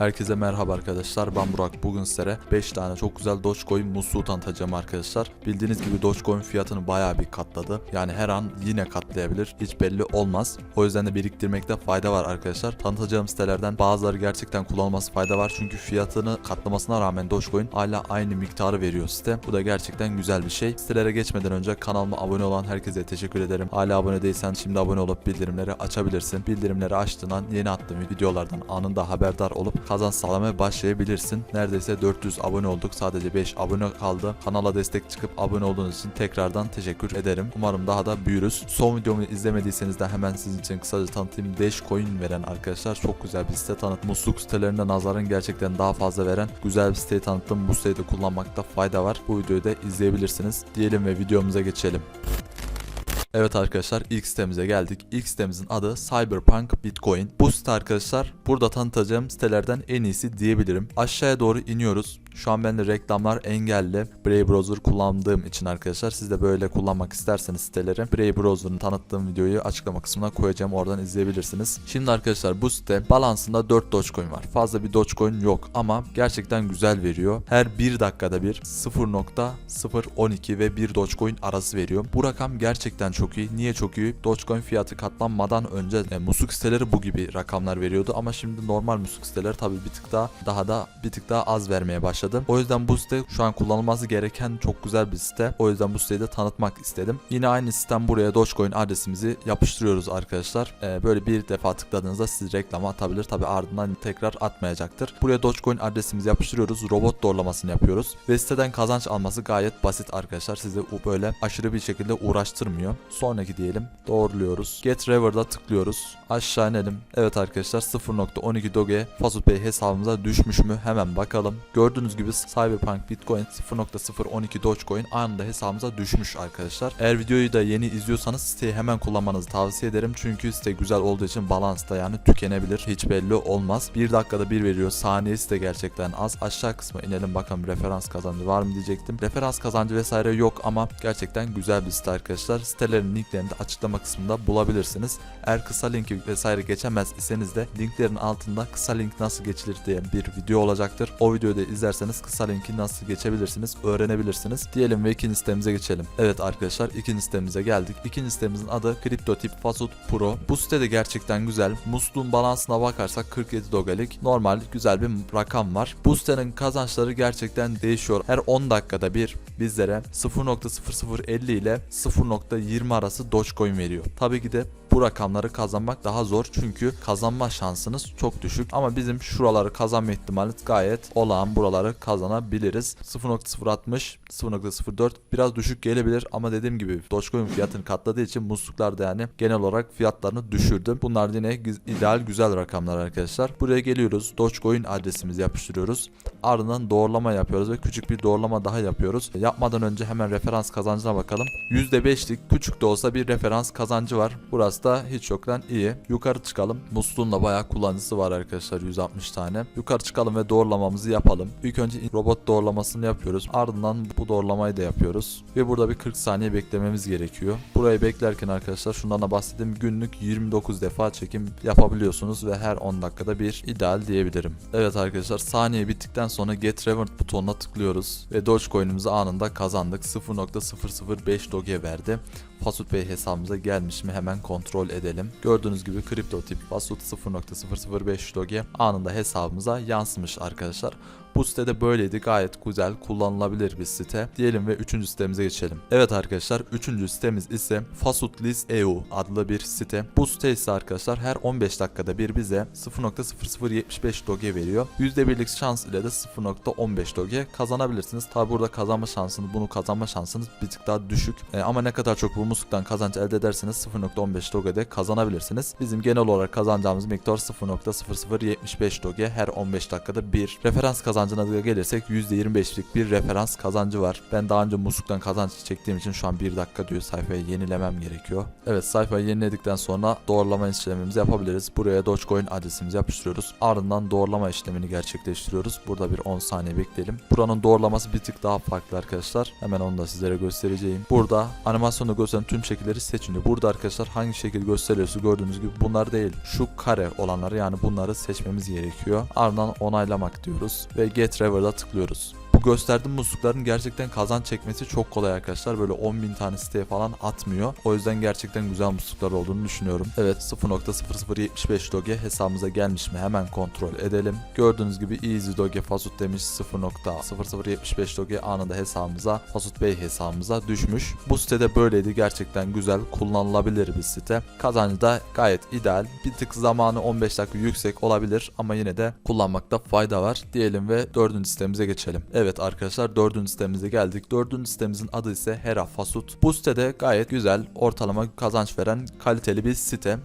Herkese merhaba arkadaşlar. Ben Burak. Bugün sizlere 5 tane çok güzel Dogecoin musluğu tanıtacağım arkadaşlar. Bildiğiniz gibi Dogecoin fiyatını bayağı bir katladı. Yani her an yine katlayabilir. Hiç belli olmaz. O yüzden de biriktirmekte fayda var arkadaşlar. Tanıtacağım sitelerden bazıları gerçekten kullanılması fayda var. Çünkü fiyatını katlamasına rağmen Dogecoin hala aynı miktarı veriyor site. Bu da gerçekten güzel bir şey. Sitelere geçmeden önce kanalıma abone olan herkese teşekkür ederim. Hala abone değilsen şimdi abone olup bildirimleri açabilirsin. Bildirimleri açtığından yeni attığım videolardan anında haberdar olup kazanç sağlamaya başlayabilirsin. Neredeyse 400 abone olduk. Sadece 5 abone kaldı. Kanala destek çıkıp abone olduğunuz için tekrardan teşekkür ederim. Umarım daha da büyürüz. Son videomu izlemediyseniz de hemen sizin için kısaca tanıtayım. Dashcoin veren arkadaşlar çok güzel bir site tanıt. Musluk sitelerinde nazaran gerçekten daha fazla veren güzel bir siteyi tanıttım. Bu siteyi de kullanmakta fayda var. Bu videoyu da izleyebilirsiniz. Diyelim ve videomuza geçelim. Evet arkadaşlar ilk sitemize geldik. İlk sitemizin adı Cyberpunk Bitcoin. Bu site arkadaşlar burada tanıtacağım sitelerden en iyisi diyebilirim. Aşağıya doğru iniyoruz. Şu an bende reklamlar engelli. Brave Browser kullandığım için arkadaşlar siz de böyle kullanmak isterseniz siteleri Brave Browser'ın tanıttığım videoyu açıklama kısmına koyacağım. Oradan izleyebilirsiniz. Şimdi arkadaşlar bu site balansında 4 Dogecoin var. Fazla bir Dogecoin yok ama gerçekten güzel veriyor. Her 1 dakikada bir 0.012 ve 1 Dogecoin arası veriyor. Bu rakam gerçekten çok iyi. Niye çok iyi? Dogecoin fiyatı katlanmadan önce e, musluk siteleri bu gibi rakamlar veriyordu ama şimdi normal musluk siteleri tabii bir tık daha daha da bir tık daha az vermeye başladı. O yüzden bu site şu an kullanılması gereken çok güzel bir site. O yüzden bu siteyi de tanıtmak istedim. Yine aynı sistem buraya Dogecoin adresimizi yapıştırıyoruz arkadaşlar. E, böyle bir defa tıkladığınızda siz reklam atabilir. Tabii ardından tekrar atmayacaktır. Buraya Dogecoin adresimizi yapıştırıyoruz. Robot doğrulamasını yapıyoruz. Ve siteden kazanç alması gayet basit arkadaşlar. Sizi böyle aşırı bir şekilde uğraştırmıyor. Sonraki diyelim. Doğruluyoruz. Get Rewards'a tıklıyoruz. Aşağı inelim. Evet arkadaşlar 0.12 Doge Fazupay hesabımıza düşmüş mü? Hemen bakalım. Gördüğünüz gibi Cyberpunk Bitcoin 0.012 Dogecoin anında hesabımıza düşmüş arkadaşlar. Eğer videoyu da yeni izliyorsanız siteyi hemen kullanmanızı tavsiye ederim. Çünkü site güzel olduğu için balans da yani tükenebilir. Hiç belli olmaz. 1 dakikada bir veriyor. Saniyesi de gerçekten az. Aşağı kısma inelim bakalım referans kazancı var mı diyecektim. Referans kazancı vesaire yok ama gerçekten güzel bir site arkadaşlar. Sitelerin linklerini de açıklama kısmında bulabilirsiniz. Eğer kısa linki vesaire geçemez iseniz de linklerin altında kısa link nasıl geçilir diye bir video olacaktır. O videoyu da izlerseniz kısa linki nasıl geçebilirsiniz öğrenebilirsiniz. Diyelim ve ikinci sitemize geçelim. Evet arkadaşlar ikinci sitemize geldik. İkinci sitemizin adı CryptoTip Fasut Pro. Bu site de gerçekten güzel. Musluğun balansına bakarsak 47 dogelik normal güzel bir rakam var. Bu sitenin kazançları gerçekten değişiyor. Her 10 dakikada bir bizlere 0.0050 ile 0.20 arası Dogecoin veriyor. Tabii ki de bu rakamları kazanmak daha zor çünkü kazanma şansınız çok düşük ama bizim şuraları kazanma ihtimalimiz gayet olağan buraları kazanabiliriz 0.060 0.04 biraz düşük gelebilir ama dediğim gibi Dogecoin fiyatını katladığı için musluklar da yani genel olarak fiyatlarını düşürdü bunlar yine ideal güzel rakamlar arkadaşlar buraya geliyoruz Dogecoin adresimizi yapıştırıyoruz ardından doğrulama yapıyoruz ve küçük bir doğrulama daha yapıyoruz yapmadan önce hemen referans kazancına bakalım %5'lik küçük de olsa bir referans kazancı var burası da hiç yoktan iyi. Yukarı çıkalım. Musluğun da bayağı kullanıcısı var arkadaşlar 160 tane. Yukarı çıkalım ve doğrulamamızı yapalım. İlk önce robot doğrulamasını yapıyoruz. Ardından bu doğrulamayı da yapıyoruz. Ve burada bir 40 saniye beklememiz gerekiyor. Burayı beklerken arkadaşlar şundan da bahsedeyim. Günlük 29 defa çekim yapabiliyorsunuz ve her 10 dakikada bir ideal diyebilirim. Evet arkadaşlar saniye bittikten sonra Get Reward butonuna tıklıyoruz. Ve Dogecoin'imizi anında kazandık. 0.005 Doge verdi. Fasut Bey hesabımıza gelmiş mi hemen kontrol edelim. Gördüğünüz gibi kripto tip Fasut 0.005 Doge anında hesabımıza yansımış arkadaşlar. Bu sitede böyleydi gayet güzel kullanılabilir bir site. Diyelim ve 3. sitemize geçelim. Evet arkadaşlar 3. sitemiz ise Fasutlist EU adlı bir site. Bu site ise arkadaşlar her 15 dakikada bir bize 0.0075 doge veriyor. %1'lik şans ile de 0.15 doge kazanabilirsiniz. Tabi burada kazanma şansınız bunu kazanma şansınız bir tık daha düşük. E, ama ne kadar çok bu musluktan kazanç elde ederseniz 0.15 doge de kazanabilirsiniz. Bizim genel olarak kazanacağımız miktar 0.0075 doge her 15 dakikada bir. Referans kazancı kazancına gelirsek %25'lik bir referans kazancı var. Ben daha önce musluktan kazanç çektiğim için şu an 1 dakika diyor sayfayı yenilemem gerekiyor. Evet sayfayı yeniledikten sonra doğrulama işlemimizi yapabiliriz. Buraya Dogecoin adresimizi yapıştırıyoruz. Ardından doğrulama işlemini gerçekleştiriyoruz. Burada bir 10 saniye bekleyelim. Buranın doğrulaması bir tık daha farklı arkadaşlar. Hemen onu da sizlere göstereceğim. Burada animasyonda gösteren tüm şekilleri seçin. Burada arkadaşlar hangi şekil gösteriyorsa gördüğünüz gibi bunlar değil. Şu kare olanları yani bunları seçmemiz gerekiyor. Ardından onaylamak diyoruz ve Get Rewards'a tıklıyoruz. Gösterdiğim muslukların gerçekten kazanç çekmesi çok kolay arkadaşlar. Böyle 10.000 tane siteye falan atmıyor. O yüzden gerçekten güzel musluklar olduğunu düşünüyorum. Evet 0.0075 doge hesabımıza gelmiş mi hemen kontrol edelim. Gördüğünüz gibi Easy Doge Fasut demiş 0.0075 doge anında hesabımıza Fasut Bey hesabımıza düşmüş. Bu sitede böyleydi gerçekten güzel kullanılabilir bir site. Kazancı da gayet ideal. Bir tık zamanı 15 dakika yüksek olabilir ama yine de kullanmakta fayda var diyelim ve dördüncü sitemize geçelim. Evet arkadaşlar dördüncü sitemize geldik. Dördüncü sitemizin adı ise Hera Fasut. Bu sitede gayet güzel ortalama kazanç veren kaliteli bir site.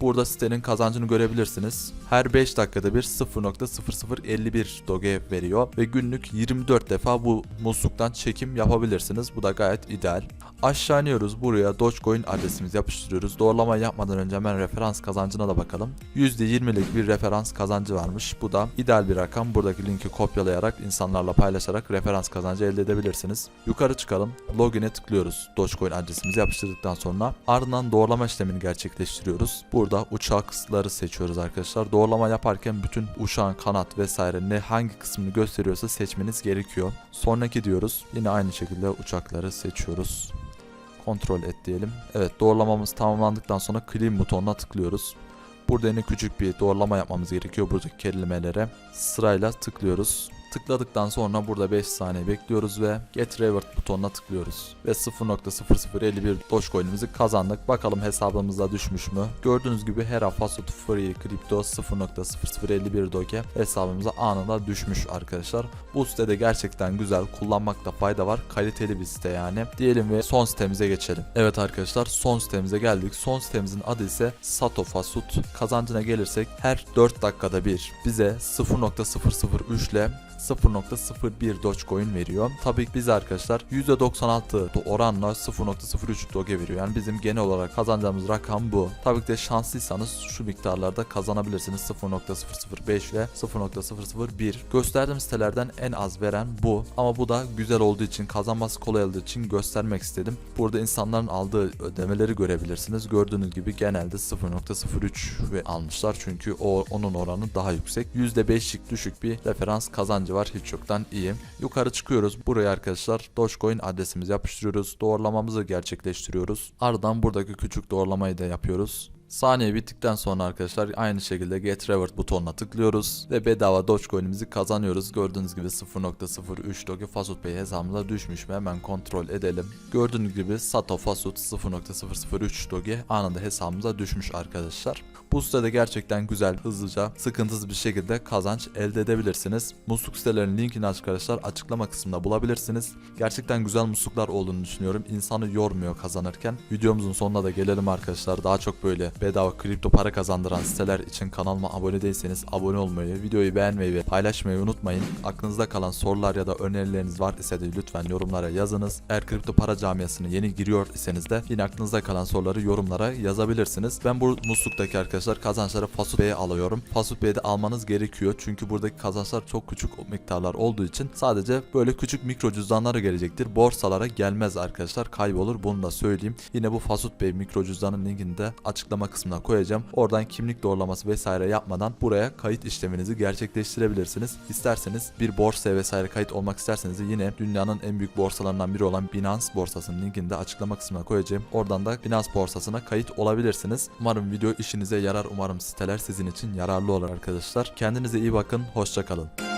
Burada sitenin kazancını görebilirsiniz. Her 5 dakikada bir 0.0051 doge veriyor ve günlük 24 defa bu musluktan çekim yapabilirsiniz. Bu da gayet ideal. Aşağı iniyoruz. Buraya Dogecoin adresimizi yapıştırıyoruz. Doğrulama yapmadan önce hemen referans kazancına da bakalım. %20'lik bir referans kazancı varmış. Bu da ideal bir rakam. Buradaki linki kopyalayarak insanlarla paylaşarak referans kazancı elde edebilirsiniz. Yukarı çıkalım. Login'e tıklıyoruz. Dogecoin adresimizi yapıştırdıktan sonra ardından doğrulama işlemini gerçekleştiriyoruz. Burada uçakları seçiyoruz arkadaşlar. Doğrulama yaparken bütün uçağın kanat vesaire ne hangi kısmını gösteriyorsa seçmeniz gerekiyor. Sonraki diyoruz. Yine aynı şekilde uçakları seçiyoruz kontrol et diyelim. Evet doğrulamamız tamamlandıktan sonra clean butonuna tıklıyoruz. Burada yine küçük bir doğrulama yapmamız gerekiyor buradaki kelimelere. Sırayla tıklıyoruz. Tıkladıktan sonra burada 5 saniye bekliyoruz ve Get Reward butonuna tıklıyoruz. Ve 0.0051 Dogecoin'imizi kazandık. Bakalım hesabımıza düşmüş mü? Gördüğünüz gibi Hera Fasut Free Crypto 0.0051 Doge hesabımıza anında düşmüş arkadaşlar. Bu sitede gerçekten güzel. Kullanmakta fayda var. Kaliteli bir site yani. Diyelim ve son sitemize geçelim. Evet arkadaşlar son sitemize geldik. Son sitemizin adı ise Sato Fasut. Kazancına gelirsek her 4 dakikada bir bize 0.003 ile 0.01 Dogecoin veriyor. Tabii ki biz arkadaşlar %96 oranla 0.03 Doge veriyor. Yani bizim genel olarak kazanacağımız rakam bu. Tabii ki de şanslıysanız şu miktarlarda kazanabilirsiniz 0.005 ile 0.001. Gösterdiğim sitelerden en az veren bu. Ama bu da güzel olduğu için kazanması kolay olduğu için göstermek istedim. Burada insanların aldığı ödemeleri görebilirsiniz. Gördüğünüz gibi genelde 0.03 ve almışlar çünkü o onun oranı daha yüksek. %5'lik düşük bir referans kazancı var hiç yoktan iyi. Yukarı çıkıyoruz. Buraya arkadaşlar Dogecoin adresimizi yapıştırıyoruz. Doğrulamamızı gerçekleştiriyoruz. Ardından buradaki küçük doğrulamayı da yapıyoruz. Saniye bittikten sonra arkadaşlar aynı şekilde Get Reward butonuna tıklıyoruz ve bedava Dogecoin'imizi kazanıyoruz. Gördüğünüz gibi 0.03 Doge Fasut Pay hesabımıza düşmüş mü hemen kontrol edelim. Gördüğünüz gibi Sato Fasut 0.003 Doge anında hesabımıza düşmüş arkadaşlar. Bu sitede gerçekten güzel, hızlıca, sıkıntısız bir şekilde kazanç elde edebilirsiniz. Musluk sitelerinin linkini arkadaşlar açıklama kısmında bulabilirsiniz. Gerçekten güzel musluklar olduğunu düşünüyorum. İnsanı yormuyor kazanırken. Videomuzun sonuna da gelelim arkadaşlar. Daha çok böyle bedava kripto para kazandıran siteler için kanalıma abone değilseniz abone olmayı, videoyu beğenmeyi ve paylaşmayı unutmayın. Aklınızda kalan sorular ya da önerileriniz var ise de lütfen yorumlara yazınız. Eğer kripto para camiasına yeni giriyor iseniz de yine aklınızda kalan soruları yorumlara yazabilirsiniz. Ben bu musluktaki arkadaşlar kazançları Fasut Bey'e alıyorum. Fasut Bey'de almanız gerekiyor çünkü buradaki kazançlar çok küçük miktarlar olduğu için sadece böyle küçük mikro cüzdanlara gelecektir. Borsalara gelmez arkadaşlar kaybolur bunu da söyleyeyim. Yine bu Fasut Bey mikro cüzdanın linkini de açıklama kısmına koyacağım. Oradan kimlik doğrulaması vesaire yapmadan buraya kayıt işleminizi gerçekleştirebilirsiniz. İsterseniz bir borsaya vesaire kayıt olmak isterseniz yine dünyanın en büyük borsalarından biri olan Binance borsasının linkini de açıklama kısmına koyacağım. Oradan da Binance borsasına kayıt olabilirsiniz. Umarım video işinize yarar. Umarım siteler sizin için yararlı olur arkadaşlar. Kendinize iyi bakın. Hoşçakalın.